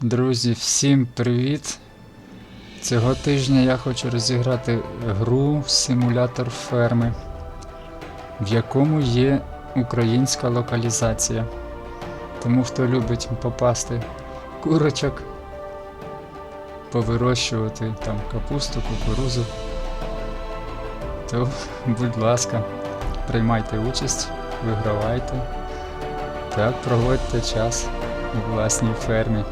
Друзі, всім привіт! Цього тижня я хочу розіграти гру симулятор ферми, в якому є українська локалізація. Тому хто любить попасти курочок, повирощувати там капусту, кукурузу, то, будь ласка, приймайте участь, вигравайте та проводьте час у власній фермі.